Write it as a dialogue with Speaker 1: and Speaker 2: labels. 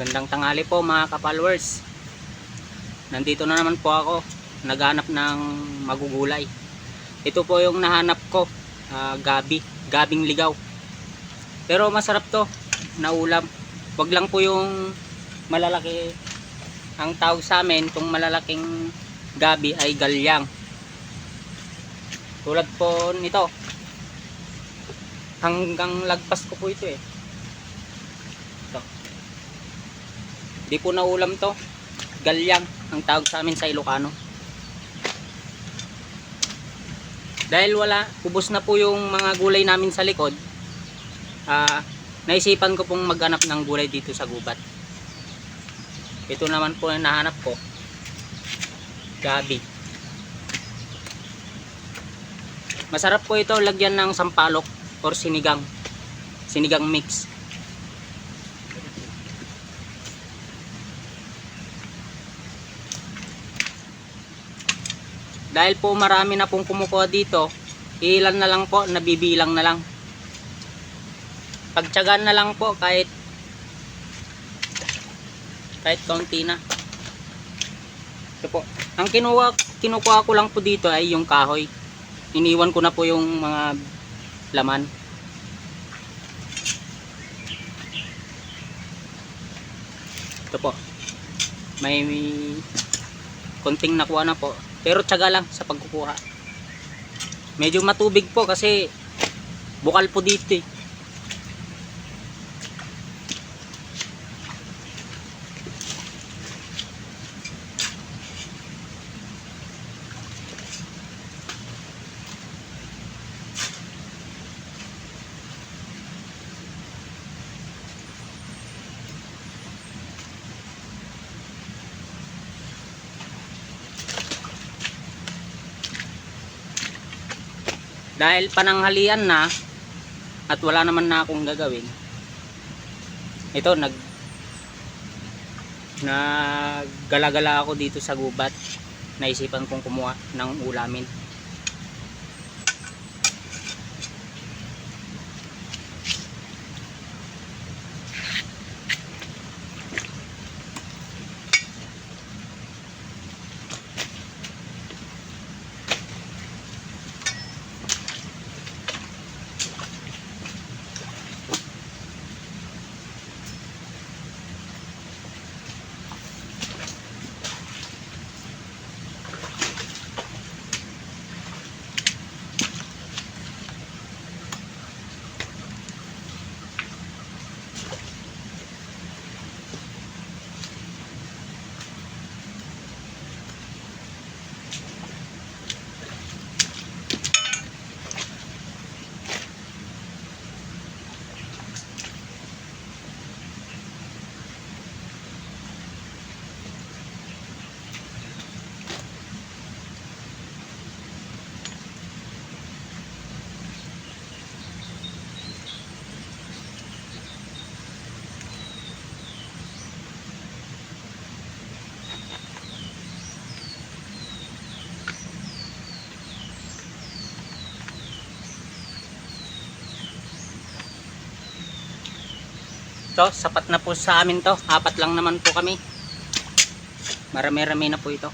Speaker 1: Gandang tangali po mga kapalwers. Nandito na naman po ako. Naghanap ng magugulay. Ito po yung nahanap ko. ah, gabi. Gabing ligaw. Pero masarap to. Na ulam. Wag lang po yung malalaki. Ang tawag sa amin, itong malalaking gabi ay galyang. Tulad po nito. Hanggang lagpas ko po ito eh. Di na ulam to. Galyang ang tawag sa amin sa Ilocano. Dahil wala, ubos na po yung mga gulay namin sa likod. Ah, naisipan ko pong maghanap ng gulay dito sa gubat. Ito naman po ang nahanap ko. Gabi. Masarap po ito lagyan ng sampalok or sinigang. Sinigang mix. Dahil po marami na pong kumukuha dito, ilan na lang po, nabibilang na lang. Pagtyagaan na lang po kahit kahit konti na. Ito po. Ang kinuha, kinukuha ko lang po dito ay yung kahoy. Iniwan ko na po yung mga laman. Ito po. May, may konting nakuha na po. Pero tiyaga lang sa pagkukuha. Medyo matubig po kasi bukal po dito eh. Dahil pananghalian na at wala naman na akong gagawin ito nag naggalagala ako dito sa gubat. Naisipan kong kumuha ng ulamin ito sapat na po sa amin to. Apat lang naman po kami. Marami rami na po ito